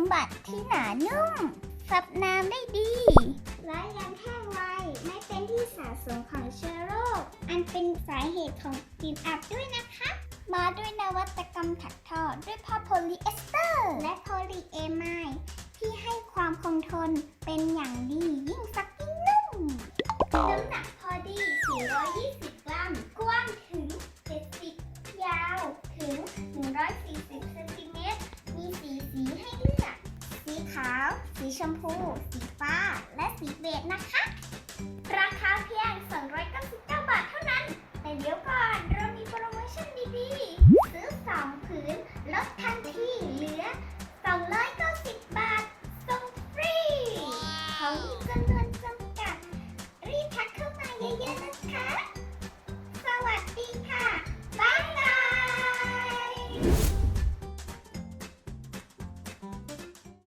มบัติที่หนานุ่มซับน้ำได้ดี และยังแห้งไว ไม่เป็นที่สะสมของเชื้อโรค อันเป็นสาเหตุของกลิ่นอับด้วยนะคะ มาด้วยนวัตกรรมถักทอด้วยผ้าโพลีเอสเตอร์ และโพลีเอไมที่ให้ความคงทนเป็นอย่างดียิ่งซักาว สีชมพู สีฟ้า และสีเบจนะคะ ราคาเพียง 299 บาทเท่านั้น แต่เดี๋ยวก่อน เรามีโปรโมชั่นดีๆ ซื้อ 2 ผืนลดทันที